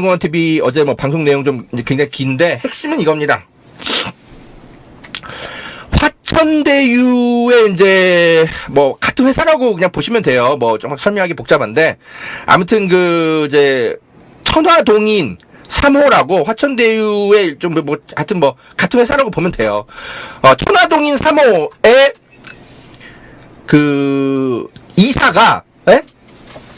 열린공원 TV 어제 뭐 방송 내용 좀 굉장히 긴데 핵심은 이겁니다. 화천대유의 이제 뭐 같은 회사라고 그냥 보시면 돼요. 뭐 좀 설명하기 복잡한데 아무튼 그 이제 천화동인 3호라고 화천대유의 좀뭐 하여튼 뭐 같은 회사라고 보면 돼요. 어, 천화동인 3호의 그 이사가 에?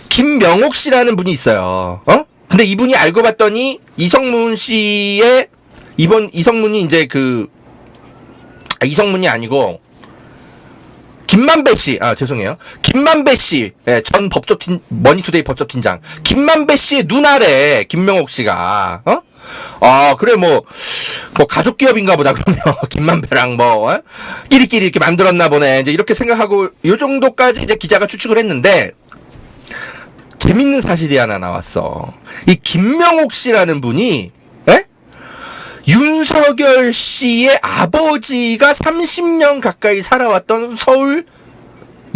김명옥 씨라는 분이 있어요. 어? 근데 이분이 알고 봤더니 이성문 씨의 이번 이성문이 이제 그 아, 이성문이 아니고 김만배 씨, 아 죄송해요. 김만배 씨, 예, 전 법조팀 머니투데이 법조팀장 김만배 씨의 누나래 김명옥 씨가, 어? 아 그래 뭐뭐 가족 기업인가 보다 그러면 김만배랑 뭐 어? 끼리끼리 이렇게 만들었나 보네 이제 이렇게 생각하고 요 정도까지 이제 기자가 추측을 했는데 재밌는 사실이 하나 나왔어. 이 김명옥 씨라는 분이 에? 윤석열 씨의 아버지가 30년 가까이 살아왔던 서울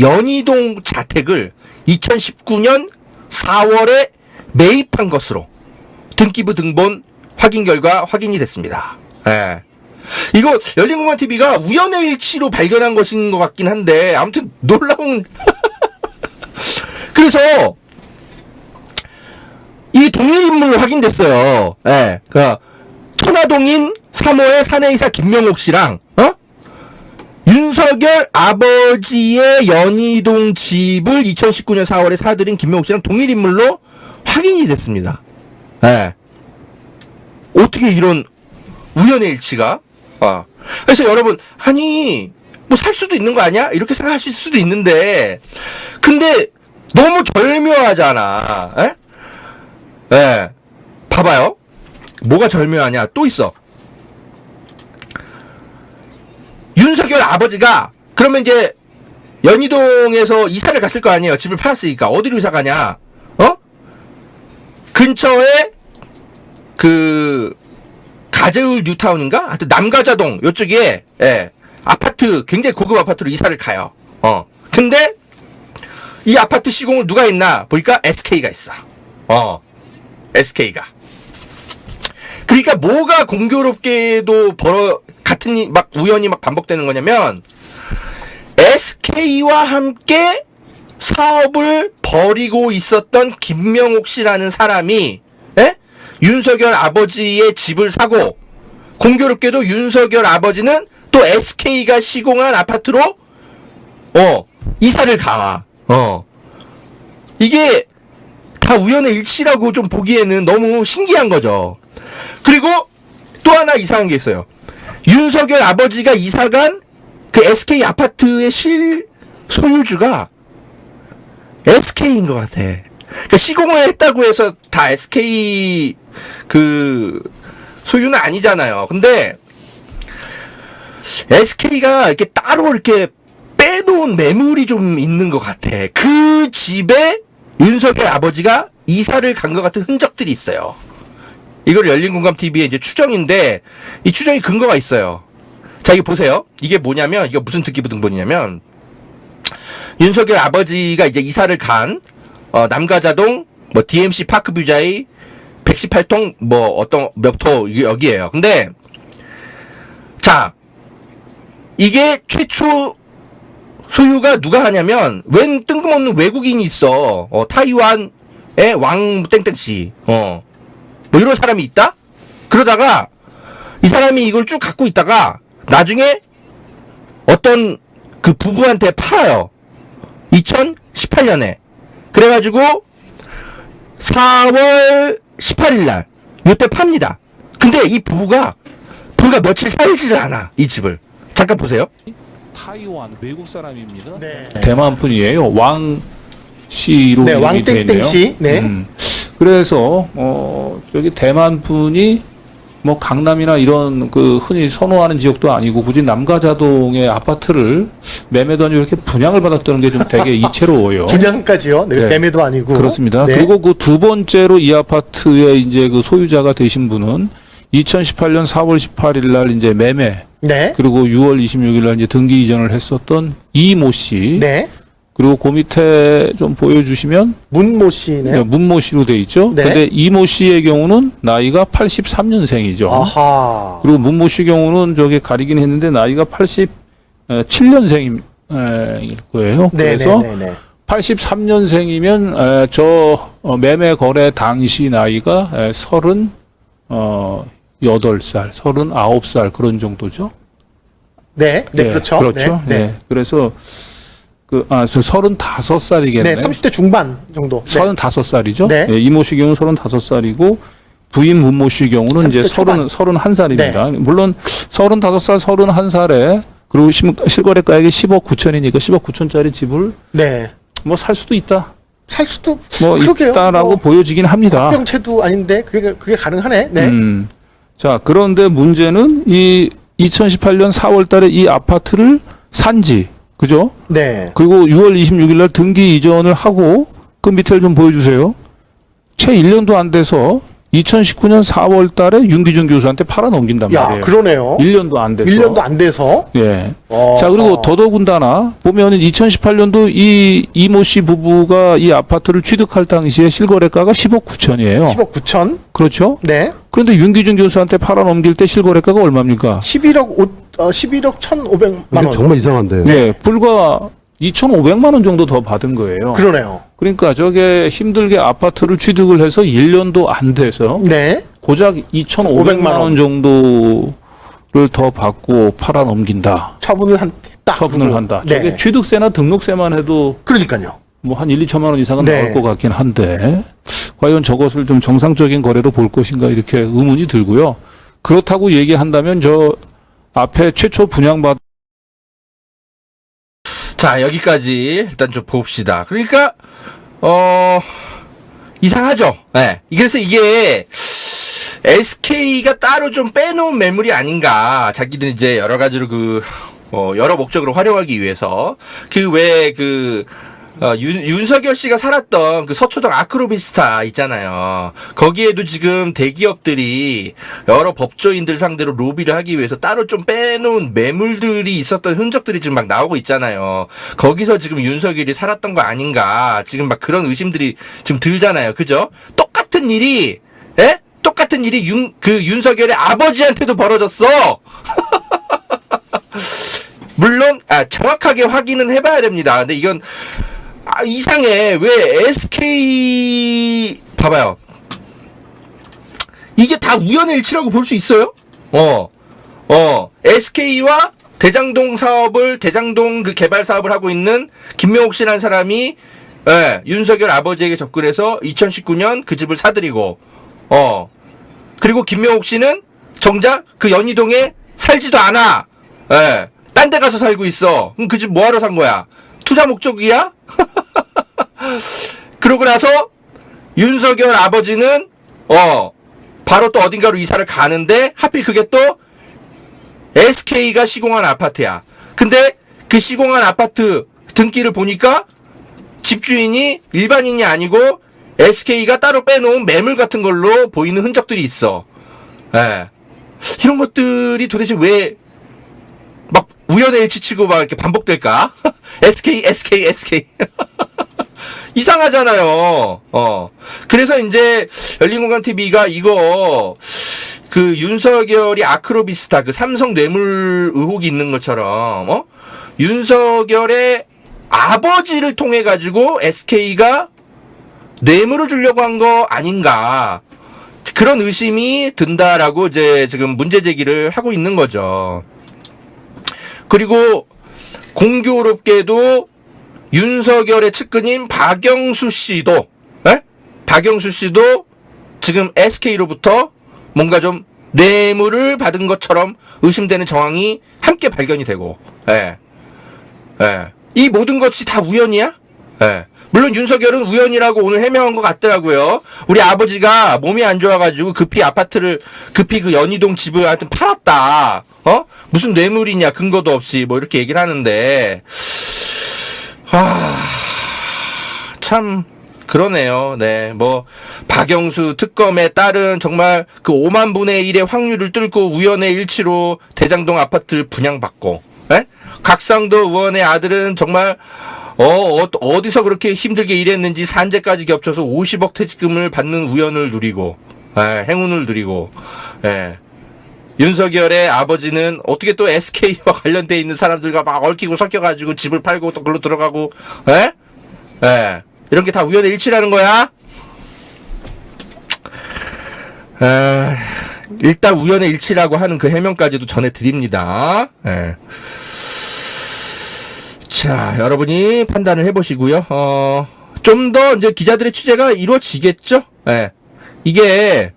연희동 자택을 2019년 4월에 매입한 것으로 등기부 등본 확인 결과 확인이 됐습니다. 예. 이거 열린공간 TV가 우연의 일치로 발견한 것인 것 같긴 한데 아무튼 놀라운 그래서 이 동일 인물로 확인됐어요. 예. 그 천화동인 3호의 사내이사 김명옥 씨랑 어? 윤석열 아버지의 연희동 집을 2019년 4월에 사들인 김명옥 씨랑 동일 인물로 확인이 됐습니다. 예. 어떻게 이런 우연의 일치가? 아. 그래서 여러분, 아니, 뭐 살 수도 있는 거 아니야? 이렇게 생각하실 수도 있는데, 근데 너무 절묘하잖아. 에? 예. 봐봐요. 뭐가 절묘하냐? 또 있어. 윤석열 아버지가, 그러면 이제, 연희동에서 이사를 갔을 거 아니에요? 집을 팔았으니까. 어디로 이사 가냐? 어? 근처에, 그, 가재울 뉴타운인가? 하여튼 남가자동, 요쪽에, 예, 아파트, 굉장히 고급 아파트로 이사를 가요. 어. 근데, 이 아파트 시공을 누가 했나? 보니까 SK가 있어. 어. SK가. 그러니까 뭐가 공교롭게도 벌어 같은 일, 막 우연히 막 반복되는 거냐면 SK와 함께 사업을 벌이고 있었던 김명옥 씨라는 사람이 에? 윤석열 아버지의 집을 사고 공교롭게도 윤석열 아버지는 또 SK가 시공한 아파트로 어 이사를 가. 어 이게 다 우연의 일치라고 좀 보기에는 너무 신기한 거죠. 그리고 또 하나 이상한 게 있어요. 윤석열 아버지가 이사간 그 SK 아파트의 실 소유주가 SK인 것 같아. 그러니까 시공을 했다고 해서 다 SK 그 소유는 아니잖아요. 근데 SK가 이렇게 따로 이렇게 빼놓은 매물이 좀 있는 것 같아. 그 집에 윤석열 아버지가 이사를 간 것 같은 흔적들이 있어요. 이걸 열린 공감 TV의 이제 추정인데 이 추정이 근거가 있어요. 자, 이거 보세요. 이게 뭐냐면 이거 무슨 특기부 등본이냐면 윤석열 아버지가 이제 이사를 간 어, 남가자동 뭐 DMC 파크 뷰자의 118통 뭐 어떤 몇 호 여기에요. 근데 자 이게 최초 소유가 누가 하냐면 웬 뜬금없는 외국인이 있어. 어, 타이완의 왕 땡땡 씨. 어. 뭐 이런 사람이 있다? 그러다가 이 사람이 이걸 쭉 갖고 있다가 나중에 어떤 그 부부한테 팔아요. 2018년에. 그래가지고 4월 18일 날 요때 팝니다. 근데 이 부부가 불과 며칠 살지를 않아. 이 집을. 잠깐 보세요. 타이완 외국 사람입니다. 네. 대만 분이에요. 왕 씨로 네, 이름이 돼 왕땡땡 있네요. 씨. 네. 음. 그래서 어 저기 대만 분이 뭐 강남이나 이런 그 흔히 선호하는 지역도 아니고 굳이 남가자동의 아파트를 매매도 아니고 이렇게 분양을 받았다는 게 좀 되게 이채로워요. 분양까지요. 네, 네. 매매도 아니고. 그렇습니다. 네. 그리고 그 두 번째로 이 아파트의 이제 그 소유자가 되신 분은 2018년 4월 18일 날 이제 매매 네. 그리고 6월 26일 날 이제 등기 이전을 했었던 이모 씨. 네. 그리고 그 밑에 좀 보여주시면 문모 씨네요. 문모 씨로 돼 있죠. 네. 근데 이모 씨의 경우는 나이가 83년생이죠. 아하. 그리고 문모 씨 경우는 저기 가리긴 했는데 나이가 87년생일 거예요. 그래서 네네네네. 83년생이면 저 어, 매매 거래 당시 나이가 에, 30 어, 8살, 39살 그런 정도죠. 네, 네, 그렇죠. 그렇죠. 네, 네. 그래서 그 아, 저 35살이겠네. 네, 30대 중반 정도. 네. 35살이죠. 네. 예, 이모 씨 경우는 35살이고 부인 문모 씨 경우는 이제 30대 초반. 30, 31살입니다. 네. 물론 35살, 31살에 그리고 심- 실거래 가액이 10억 9천이니까 10억 9천짜리 집을 네. 뭐 살 수도 있다. 살 수도 뭐 그러게요. 있다라고 뭐 보여지긴 합니다. 병체도 아닌데 그게 그게 가능하네. 네. 음. 자, 그런데 문제는 이 2018년 4월 달에 이 아파트를 산지, 그죠? 네. 그리고 6월 26일 날 등기 이전을 하고 그 밑에를 좀 보여주세요. 채 1년도 안 돼서 2019년 4월 달에 윤기준 교수한테 팔아 넘긴단 야, 말이에요. 그러네요. 1년도 안 돼서. 1년도 안 돼서. 예. 어, 자, 그리고 어. 더더군다나 보면은 2018년도 이 이모 씨 부부가 이 아파트를 취득할 당시에 실거래가가 10억 9천이에요. 10억 9천. 그렇죠? 네. 그런데 윤기준 교수한테 팔아 넘길 때 실거래가가 얼마입니까? 11억 5 어, 11억 1,500만 이게 원. 정말 이상한데요. 예, 불과 2,500만 원 정도 더 받은 거예요. 그러네요. 그러니까 저게 힘들게 아파트를 취득을 해서 1년도 안 돼서 네. 고작 2,500만 원 정도를 더 받고 팔아 넘긴다. 처분을 한 했다. 처분을 한다. 네. 저게 취득세나 등록세만 해도 그러니까요. 뭐 한 1, 2천만 원 이상은 네. 나올 것 같긴 한데 과연 저것을 좀 정상적인 거래로 볼 것인가 이렇게 의문이 들고요. 그렇다고 얘기한다면 저 앞에 최초 분양받 자, 여기까지 일단 좀 봅시다. 그러니까, 어, 이상하죠? 예. 그래서 이게, SK가 따로 좀 빼놓은 매물이 아닌가. 자기들 이제 여러 가지로 그, 어, 여러 목적으로 활용하기 위해서. 그 외에 그, 어, 윤, 윤석열 씨가 살았던 그 서초동 아크로비스타 있잖아요. 거기에도 지금 대기업들이 여러 법조인들 상대로 로비를 하기 위해서 따로 좀 빼놓은 매물들이 있었던 흔적들이 지금 막 나오고 있잖아요. 거기서 지금 윤석열이 살았던 거 아닌가. 지금 막 그런 의심들이 지금 들잖아요. 그죠? 똑같은 일이, 예? 똑같은 일이 윤, 그 윤석열의 아버지한테도 벌어졌어! 물론 아 정확하게 확인은 해봐야 됩니다. 근데 이건 아, 이상해. 왜 SK 봐봐요. 이게 다 우연의 일치라고 볼 수 있어요? 어, 어, SK와 대장동 사업을 대장동 그 개발 사업을 하고 있는 김명옥 씨라는 사람이 예, 윤석열 아버지에게 접근해서 2019년 그 집을 사들이고 어 그리고 김명옥 씨는 정작 그 연희동에 살지도 않아. 예. 딴 데 가서 살고 있어. 그럼 그 집 뭐하러 산 거야? 투자 목적이야? 그러고 나서 윤석열 아버지는 어 바로 또 어딘가로 이사를 가는데 하필 그게 또 SK가 시공한 아파트야. 근데 그 시공한 아파트 등기를 보니까 집주인이 일반인이 아니고 SK가 따로 빼놓은 매물 같은 걸로 보이는 흔적들이 있어. 예. 이런 것들이 도대체 왜막 우연의 일치치고 막 이렇게 반복될까? SK, SK, SK. 이상하잖아요. 어. 그래서 이제 열린공간 TV가 이거 그 윤석열이 아크로비스타 그 삼성 뇌물 의혹이 있는 것처럼 어? 윤석열의 아버지를 통해 가지고 SK가 뇌물을 주려고 한 거 아닌가 그런 의심이 든다라고 이제 지금 문제 제기를 하고 있는 거죠. 그리고 공교롭게도 윤석열의 측근인 박영수 씨도, 에? 박영수 씨도 지금 SK로부터 뭔가 좀 뇌물을 받은 것처럼 의심되는 정황이 함께 발견이 되고, 예. 예. 이 모든 것이 다 우연이야? 예. 물론 윤석열은 우연이라고 오늘 해명한 것 같더라고요. 우리 아버지가 몸이 안 좋아가지고 급히 아파트를, 급히 그 연희동 집을 하여튼 팔았다. 어? 무슨 뇌물이냐, 근거도 없이 뭐 이렇게 얘기를 하는데, 아, 참, 그러네요. 네. 뭐, 박영수 특검에 따른 정말 그 5만 분의 1의 확률을 뚫고 우연의 일치로 대장동 아파트를 분양받고, 예? 각상도 의원의 아들은 정말, 어, 어, 디서 그렇게 힘들게 일했는지 산재까지 겹쳐서 50억 퇴직금을 받는 우연을 누리고, 예, 행운을 누리고, 예. 윤석열의 아버지는 어떻게 또 SK와 관련돼 있는 사람들과 막 얽히고 섞여가지고 집을 팔고 또 글로 들어가고, 예? 예. 이런 게 다 우연의 일치라는 거야? 에, 일단 우연의 일치라고 하는 그 해명까지도 전해드립니다. 예. 자, 여러분이 판단을 해보시고요. 어, 좀 더 이제 기자들의 취재가 이루어지겠죠? 예. 이게,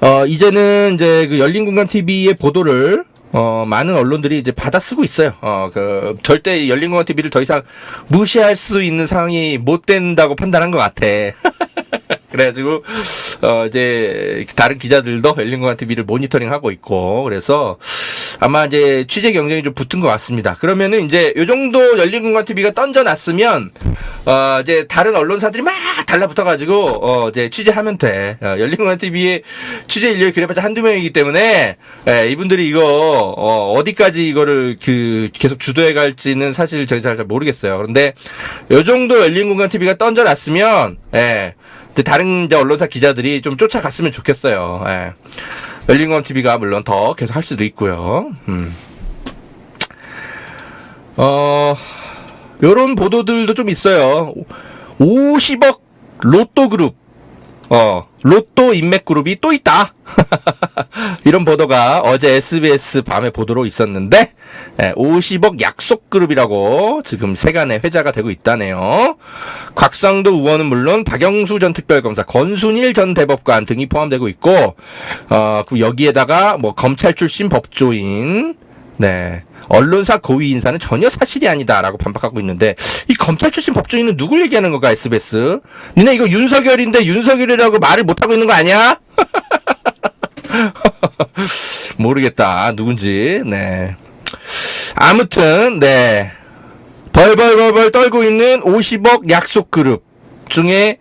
어, 이제는 이제 그 열린 공간 TV의 보도를 어, 많은 언론들이 이제 받아 쓰고 있어요. 어, 그, 절대 열린 공간 TV를 더 이상 무시할 수 있는 상황이 못 된다고 판단한 것 같아. 그래가지고, 어, 이제, 다른 기자들도 열린공간 TV를 모니터링 하고 있고, 그래서 아마 이제 취재 경쟁이 좀 붙은 것 같습니다. 그러면은 이제 요 정도 열린공간 TV가 던져놨으면, 어, 이제 다른 언론사들이 막 달라붙어가지고, 어, 이제 취재하면 돼. 어, 열린공간 TV의 취재 인력이 그래봤자 한두 명이기 때문에, 예, 이분들이 이거, 어, 어디까지 이거를 그, 계속 주도해 갈지는 사실 저희 잘, 잘 모르겠어요. 그런데 요 정도 열린공간 TV가 던져놨으면, 예, 다른 이제 언론사 기자들이 좀 쫓아갔으면 좋겠어요. 예. 열린공감 TV가 물론 더 계속 할 수도 있고요. 음. 어, 요런 보도들도 좀 있어요. 50억 로또 그룹, 어, 로또 인맥 그룹이 또 있다. 이런 보도가 어제 SBS 밤에 보도로 있었는데, 예, 50억 약속 그룹이라고 지금 세간의 회자가 되고 있다네요. 곽상도 의원은 물론 박영수 전 특별검사, 권순일 전 대법관 등이 포함되고 있고, 어, 그 여기에다가 뭐 검찰 출신 법조인, 네. 언론사 고위 인사는 전혀 사실이 아니다라고 반박하고 있는데 이 검찰 출신 법조인은 누굴 얘기하는 건가 SBS? 니네 이거 윤석열인데 윤석열이라고 말을 못 하고 있는 거 아니야? 모르겠다 누군지. 네. 아무튼 네. 벌벌벌벌 떨고 있는 50억 약속 그룹 중에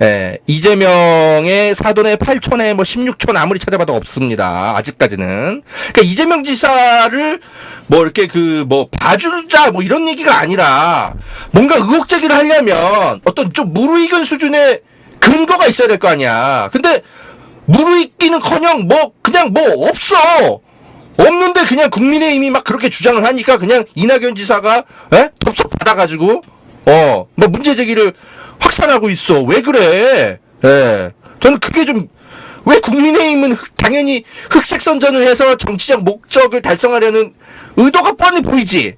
예, 이재명의 사돈의 8촌에 뭐 16촌 아무리 찾아봐도 없습니다. 아직까지는. 그러니까 이재명 지사를 뭐 이렇게 그 뭐 봐주자 뭐 이런 얘기가 아니라 뭔가 의혹 제기를 하려면 어떤 좀 무르익은 수준의 근거가 있어야 될 거 아니야. 근데 무르익기는 커녕 뭐 그냥 뭐 없어. 없는데 그냥 국민의힘이 막 그렇게 주장을 하니까 그냥 이낙연 지사가 에? 덥석 받아가지고 어 뭐 문제 제기를 확산하고 있어 왜 그래 예 저는 그게 좀 왜 국민의힘은 흑- 당연히 흑색 선전을 해서 정치적 목적을 달성하려는 의도가 뻔히 보이지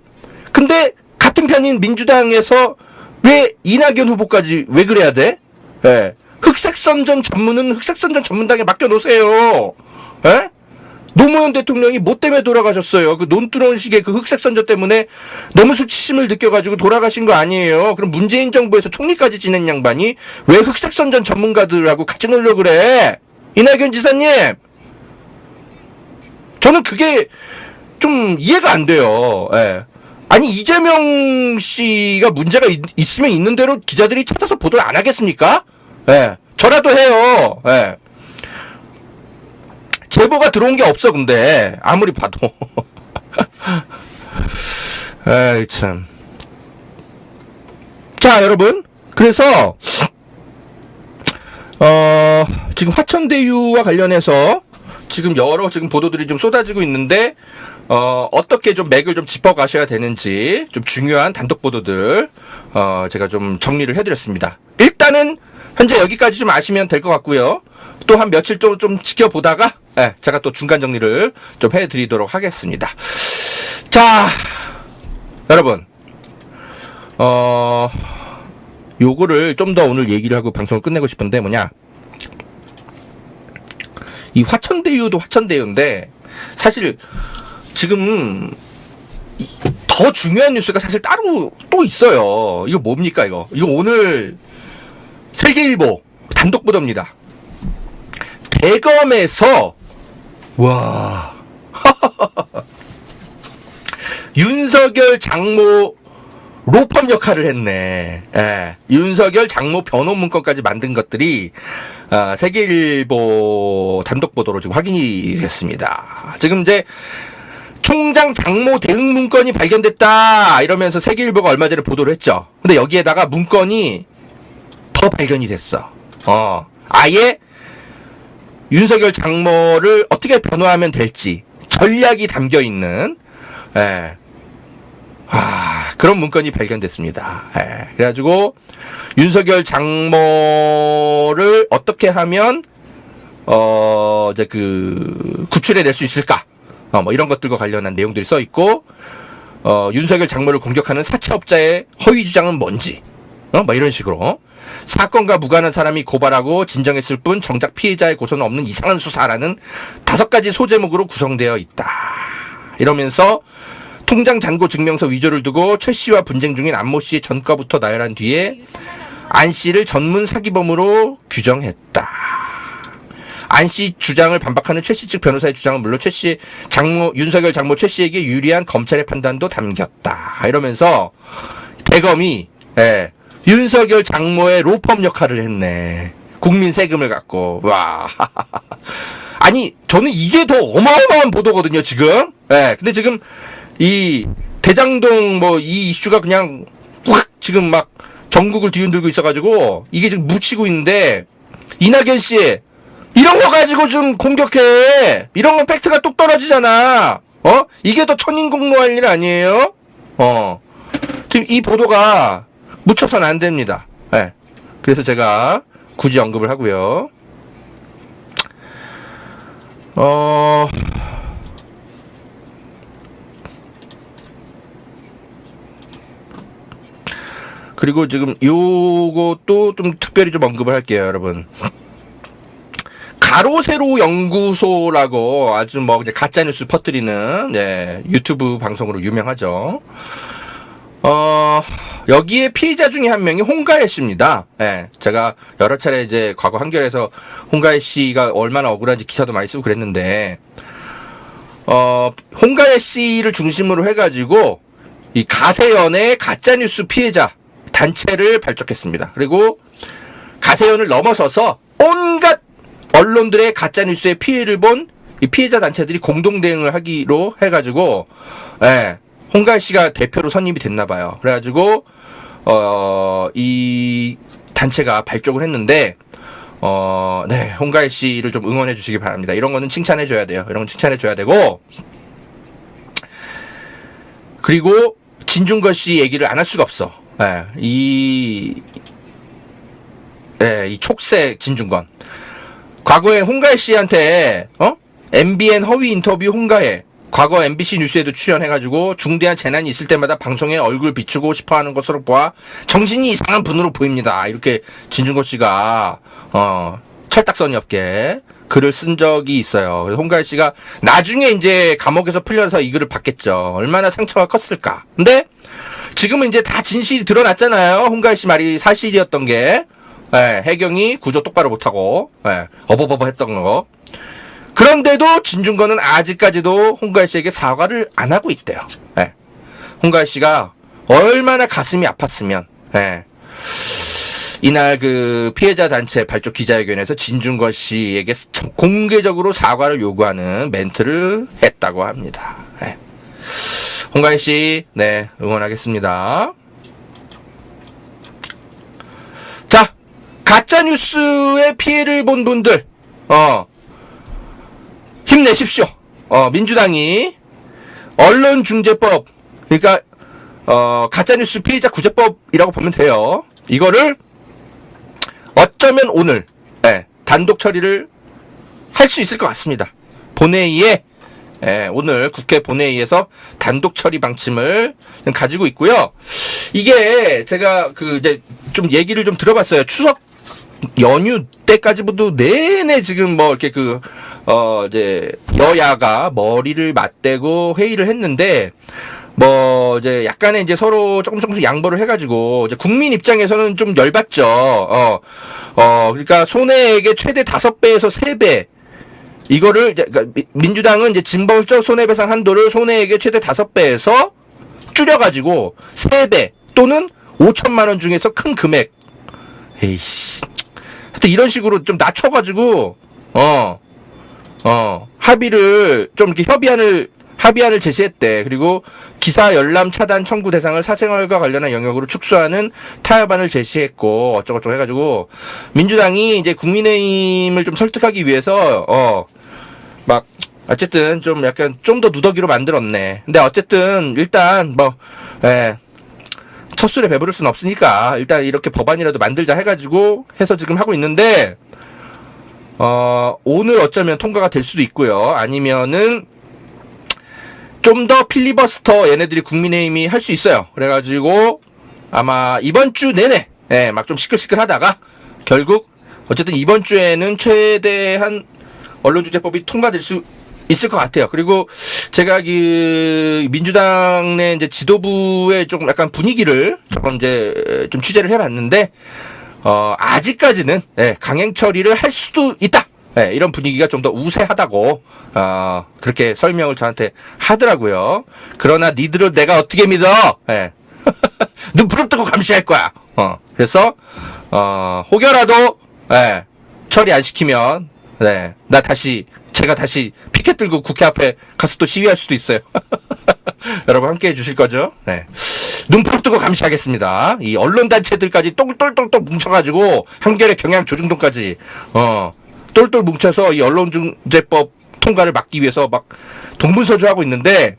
근데 같은 편인 민주당에서 왜 이낙연 후보까지 왜 그래야 돼? 예. 흑색 선전 전문은 흑색 선전 전문당에 맡겨 놓으세요. 예? 노무현 대통령이 뭐 때문에 돌아가셨어요? 그 논두렁식의 그 흑색 선전 때문에 너무 수치심을 느껴가지고 돌아가신 거 아니에요? 그럼 문재인 정부에서 총리까지 지낸 양반이 왜 흑색 선전 전문가들하고 같이 놀려 그래? 이낙연 지사님! 저는 그게 좀 이해가 안 돼요. 예. 아니 이재명 씨가 문제가 있, 있으면 있는 대로 기자들이 찾아서 보도를 안 하겠습니까? 예. 저라도 해요. 예. 제보가 들어온 게 없어 근데 아무리 봐도 에이 참. 자 여러분 그래서 어 지금 화천대유와 관련해서 지금 여러 지금 보도들이 좀 쏟아지고 있는데 어 어떻게 좀 맥을 좀 짚어 가셔야 되는지 좀 중요한 단독 보도들 어 제가 좀 정리를 해드렸습니다. 일단은 현재 여기까지 좀 아시면 될 것 같고요. 또 한 며칠 좀, 좀 지켜보다가 예, 제가 또 중간 정리를 좀 해드리도록 하겠습니다. 자, 여러분, 어, 요거를 좀 더 오늘 얘기를 하고 방송을 끝내고 싶은데 뭐냐. 이 화천대유도 화천대유인데, 사실, 지금, 이- 더 중요한 뉴스가 사실 따로 또 있어요. 이거 뭡니까, 이거? 이거 오늘, 세계일보 단독 보도입니다. 대검에서, 와. 윤석열 장모 로펌 역할을 했네. 예. 윤석열 장모 변호 문건까지 만든 것들이 아, 세계일보 단독 보도로 지금 확인이 됐습니다. 지금 이제 총장 장모 대응 문건이 발견됐다 이러면서 세계일보가 얼마 전에 보도를 했죠. 근데 여기에다가 문건이 더 발견이 됐어. 어, 아예 윤석열 장모를 어떻게 변호하면 될지 전략이 담겨 있는 예. 아, 그런 문건이 발견됐습니다. 예. 그래가지고 윤석열 장모를 어떻게 하면 어 이제 그 구출해 낼 수 있을까? 어, 뭐 이런 것들과 관련한 내용들이 써 있고 어 윤석열 장모를 공격하는 사채업자의 허위 주장은 뭔지 어, 뭐 이런 식으로 사건과 무관한 사람이 고발하고 진정했을 뿐 정작 피해자의 고소는 없는 이상한 수사라는 다섯 가지 소제목으로 구성되어 있다. 이러면서 통장 잔고 증명서 위조를 두고 최 씨와 분쟁 중인 안 모 씨의 전과부터 나열한 뒤에 안 씨를 전문 사기범으로 규정했다. 안 씨 주장을 반박하는 최 씨 측 변호사의 주장은 물론 최 씨 장모 윤석열 장모 최 씨에게 유리한 검찰의 판단도 담겼다. 이러면서 대검이 예, 윤석열 장모의 로펌 역할을 했네. 국민 세금을 갖고 와. 아니 저는 이게 더 어마어마한 보도거든요 지금. 예, 근데 지금 이 대장동 뭐 이 이슈가 그냥 확 지금 막 전국을 뒤흔들고 있어가지고 이게 지금 묻히고 있는데 이낙연 씨 이런 거 가지고 좀 공격해 이런 건 팩트가 뚝 떨어지잖아 어 이게 더 천인공노할 일 아니에요 어 지금 이 보도가 묻혀서는 안 됩니다 예 그래서 제가 굳이 언급을 하고요 어 그리고 지금 요것도 좀 특별히 좀 언급을 할게요, 여러분. 가로세로 연구소라고 아주 뭐 이제 가짜 뉴스 퍼뜨리는 예, 유튜브 방송으로 유명하죠. 어, 여기에 피해자 중에 한 명이 홍가혜 씨입니다. 예, 제가 여러 차례 이제 과거 한겨레에서 홍가혜 씨가 얼마나 억울한지 기사도 많이 쓰고 그랬는데, 어, 홍가혜 씨를 중심으로 해가지고, 이 가세연의 가짜뉴스 피해자 단체를 발족했습니다. 그리고 가세연을 넘어서서 온갖 언론들의 가짜뉴스의 피해를 본 이 피해자 단체들이 공동 대응을 하기로 해가지고, 예, 홍가혜 씨가 대표로 선임이 됐나 봐요. 그래가지고, 어, 이 단체가 발족을 했는데, 어, 네, 홍가혜 씨를 좀 응원해 주시기 바랍니다. 이런 거는 칭찬해 줘야 돼요. 이런 건 칭찬해 줘야 되고, 그리고 진중권 씨 얘기를 안 할 수가 없어. 예, 이, 예, 이 촉색 진중권. 과거에 홍가혜 씨한테, 어? MBN 허위 인터뷰 홍가혜. 과거 MBC 뉴스에도 출연해가지고 중대한 재난이 있을 때마다 방송에 얼굴 비추고 싶어 하는 것으로 보아 정신이 이상한 분으로 보입니다. 이렇게 진중권 씨가, 어, 철딱서니 없게 글을 쓴 적이 있어요. 홍가혜 씨가 나중에 이제 감옥에서 풀려서 이 글을 받겠죠. 얼마나 상처가 컸을까. 근데 지금은 이제 다 진실이 드러났잖아요. 홍가혜 씨 말이 사실이었던 게. 예, 해경이 구조 똑바로 못하고, 예, 어버버버 했던 거. 그런데도 진중권은 아직까지도 홍가혜 씨에게 사과를 안 하고 있대요. 예. 홍가혜 씨가 얼마나 가슴이 아팠으면, 예. 이날 그 피해자 단체 발족 기자회견에서 진중권 씨에게 공개적으로 사과를 요구하는 멘트를 했다고 합니다. 예. 홍가희 씨, 네, 응원하겠습니다. 자, 가짜 뉴스의 피해를 본 분들, 어, 힘내십시오. 어, 민주당이 언론중재법, 그러니까, 어, 가짜뉴스 피해자 구제법이라고 보면 돼요. 이거를 어쩌면 오늘, 예, 단독 처리를 할 수 있을 것 같습니다. 본회의에 예, 오늘 국회 본회의에서 단독 처리 방침을 가지고 있고요. 이게 제가 그 이제 좀 얘기를 좀 들어봤어요. 추석 연휴 때까지부터 내내 지금 뭐 이렇게 그, 어, 이제 여야가 머리를 맞대고 회의를 했는데 뭐 이제 약간의 이제 서로 조금 조금씩 양보를 해가지고 이제 국민 입장에서는 좀 열받죠. 어, 어, 그러니까 손해액의 최대 다섯 배에서 세 배. 이거를 이제 그러니까 미- 민주당은 이제 징벌적 손해배상 한도를 손해액의 최대 다섯 배에서 줄여가지고 세 배 또는 5천만 원 중에서 큰 금액. 에이씨. 하여튼 이런 식으로 좀 낮춰가지고 어, 어 합의를 좀 이렇게 협의안을 합의안을 제시했대. 그리고 기사 열람 차단 청구 대상을 사생활과 관련한 영역으로 축소하는 타협안을 제시했고 어쩌고저쩌고 해가지고 민주당이 이제 국민의힘을 좀 설득하기 위해서 어 막 어쨌든 좀 약간 좀 더 누더기로 만들었네. 근데 어쨌든 일단 뭐 예. 첫 술에 배부를 순 없으니까 일단 이렇게 법안이라도 만들자 해가지고 해서 지금 하고 있는데 어 오늘 어쩌면 통과가 될 수도 있고요. 아니면은 좀 더 필리버스터 얘네들이 국민의힘이 할 수 있어요. 그래가지고 아마 이번 주 내내 예, 막 좀 시끌시끌하다가 결국 어쨌든 이번 주에는 최대한 언론중재법이 통과될 수 있을 것 같아요. 그리고 제가 그 민주당 내 이제 지도부의 조금 약간 분위기를 조금 이제 좀 취재를 해봤는데 어 아직까지는 예, 강행 처리를 할 수도 있다. 예, 이런 분위기가 좀 더 우세하다고 어 그렇게 설명을 저한테 하더라고요. 그러나 니들은 내가 어떻게 믿어? 예. 눈 부릅뜨고 감시할 거야. 어 그래서 어 혹여라도 예, 처리 안 시키면 네, 나 다시 제가 다시 피켓 들고 국회 앞에 가서 또 시위할 수도 있어요. 여러분 함께 해주실 거죠? 네. 눈풀 뜨고 감시하겠습니다. 이 언론 단체들까지 똘똘똘똘 뭉쳐가지고 한겨레 경향 조중동까지 어 똘똘 뭉쳐서 이 언론중재법 통과를 막기 위해서 막 동분서주하고 있는데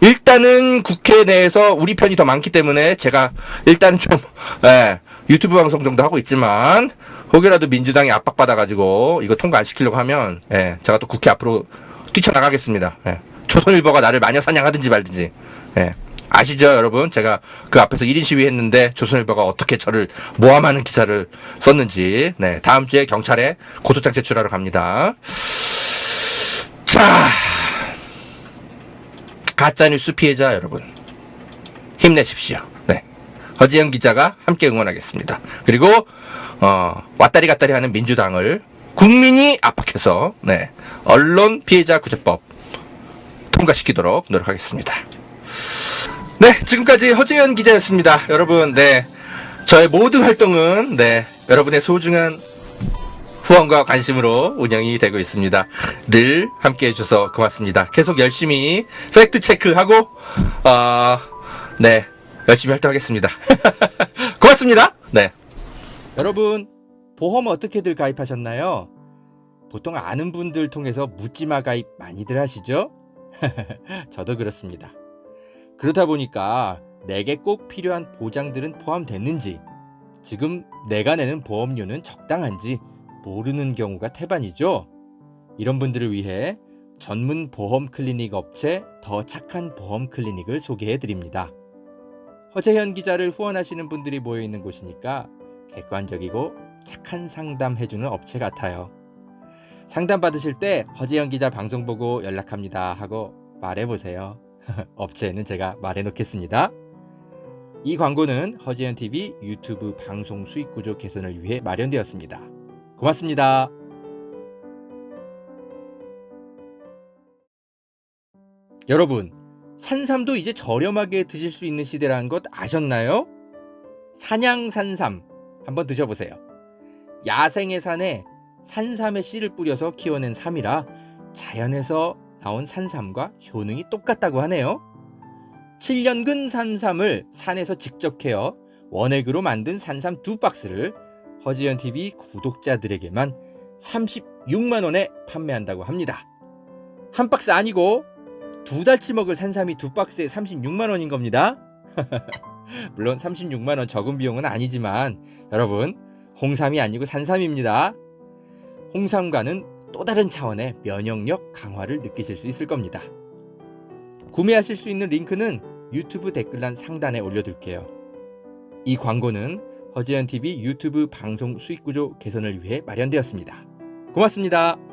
일단은 국회 내에서 우리 편이 더 많기 때문에 제가 일단 좀 예, 유튜브 방송 정도 하고 있지만 혹여라도 민주당이 압박받아가지고 이거 통과 안 시키려고 하면 예, 제가 또 국회 앞으로 뛰쳐나가겠습니다. 예. 조선일보가 나를 마녀 사냥하든지 말든지 예. 아시죠 여러분 제가 그 앞에서 1인 시위 했는데 조선일보가 어떻게 저를 모함하는 기사를 썼는지 네 다음 주에 경찰에 고소장 제출하러 갑니다. 자 가짜뉴스 피해자 여러분 힘내십시오. 네. 허지영 기자가 함께 응원하겠습니다. 그리고 어, 왔다리 갔다리 하는 민주당을 국민이 압박해서 네. 언론 피해자 구제법 통과시키도록 노력하겠습니다. 네, 지금까지 허지현 기자였습니다. 여러분, 네. 저의 모든 활동은 네, 여러분의 소중한 후원과 관심으로 운영이 되고 있습니다. 늘 함께 해주셔서 고맙습니다. 계속 열심히 팩트 체크하고, 어, 네, 열심히 활동하겠습니다. 고맙습니다. 네. 여러분, 보험 어떻게들 가입하셨나요? 보통 아는 분들 통해서 묻지마 가입 많이들 하시죠? 저도 그렇습니다. 그러다 보니까 내게 꼭 필요한 보장들은 포함됐는지, 지금 내가 내는 보험료는 적당한지 모르는 경우가 태반이죠. 이런 분들을 위해 전문 보험 클리닉 업체 더 착한 보험 클리닉을 소개해 드립니다. 허재현 기자를 후원하시는 분들이 모여 있는 곳이니까 객관적이고 착한 상담 해주는 업체 같아요. 상담 받으실 때 허재현 기자 방송 보고 연락합니다 하고 말해 보세요. 업체에는 제가 말해 놓겠습니다. 이 광고는 허재현 TV 유튜브 방송 수익 구조 개선을 위해 마련되었습니다. 고맙습니다. 여러분, 산삼도 이제 저렴하게 드실 수 있는 시대라는 것 아셨나요? 산양 산삼 한번 드셔보세요. 야생의 산에 산삼의 씨를 뿌려서 키워낸 삼이라 자연에서 나온 산삼과 효능이 똑같다고 하네요. 7년근 산삼을 산에서 직접 캐어 원액으로 만든 산삼 두 박스를 허지연 TV 구독자들에게만 36만 원에 판매한다고 합니다. 한 박스 아니고 두 달치 먹을 산삼이 두 박스에 36만 원인 겁니다. 물론 36만 원 적은 비용은 아니지만 여러분 홍삼이 아니고 산삼입니다. 홍삼과는 또 다른 차원의 면역력 강화를 느끼실 수 있을 겁니다. 구매하실 수 있는 링크는 유튜브 댓글란 상단에 올려둘게요. 이 광고는 허지연 TV 유튜브 방송 수익 구조 개선을 위해 마련되었습니다. 고맙습니다.